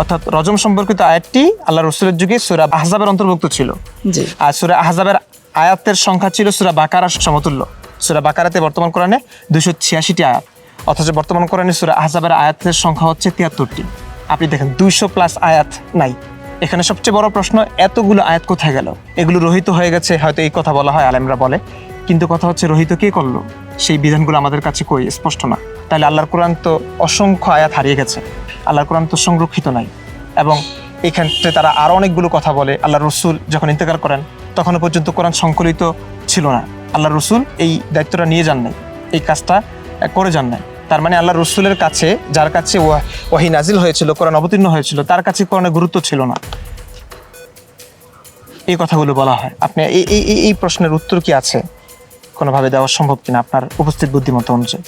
অর্থাৎ রজম সম্পর্কিত আয়াতটি আল্লাহ রসুলের যুগে সুরা আহজাবের অন্তর্ভুক্ত ছিল। আর সুরা আহজাবের আয়াতের সংখ্যা ছিল সুরা বাকারার সমতুল্য। সুরা বাকারাতে বর্তমান কোরআনে দুশো ছিয়াশিটি আয়াত অথচ বর্তমান কোরআনে সুরা আহজাবের আয়াতের সংখ্যা হচ্ছে তিয়াত্তরটি। আপনি দেখেন দুইশো প্লাস আয়াত নাই। এখানে সবচেয়ে বড় প্রশ্ন এতগুলো আয়াত কোথায় গেল? এগুলো রহিত হয়ে গেছে হয়তো এই কথা বলা হয় আলেমরা বলে। কিন্তু কথা হচ্ছে রহিত কে করল? সেই বিধানগুলো আমাদের কাছে কই? স্পষ্ট না। তাহলে আল্লাহর কোরআন তো অসংখ্য আয়াত হারিয়ে গেছে। আল্লাহর কোরআন তো সংরক্ষিত নাই। এবং এক্ষেত্রে তারা আরও অনেকগুলো কথা বলে আল্লাহ রসুল যখন ইন্তেকার করেন, তখনও পর্যন্ত কোরআন সংকলিত ছিল না। আল্লাহ রসুল এই দায়িত্বটা নিয়ে যান নাই, এই কাজটা করে যান নাই। তার মানে আল্লাহ রসুলের কাছে, যার কাছে ওয়া- ওয়াহি নাজিল হয়েছিল, কোরআন অবতীর্ণ হয়েছিল, তার কাছে কোরআনের গুরুত্ব ছিল না। এই কথাগুলো বলা হয়। আপনি এই এই- এই প্রশ্নের উত্তর কি আছে? কোনোভাবে দেওয়া সম্ভব কিনা আপনার উপস্থিত বুদ্ধিমত্তা অনুযায়ী?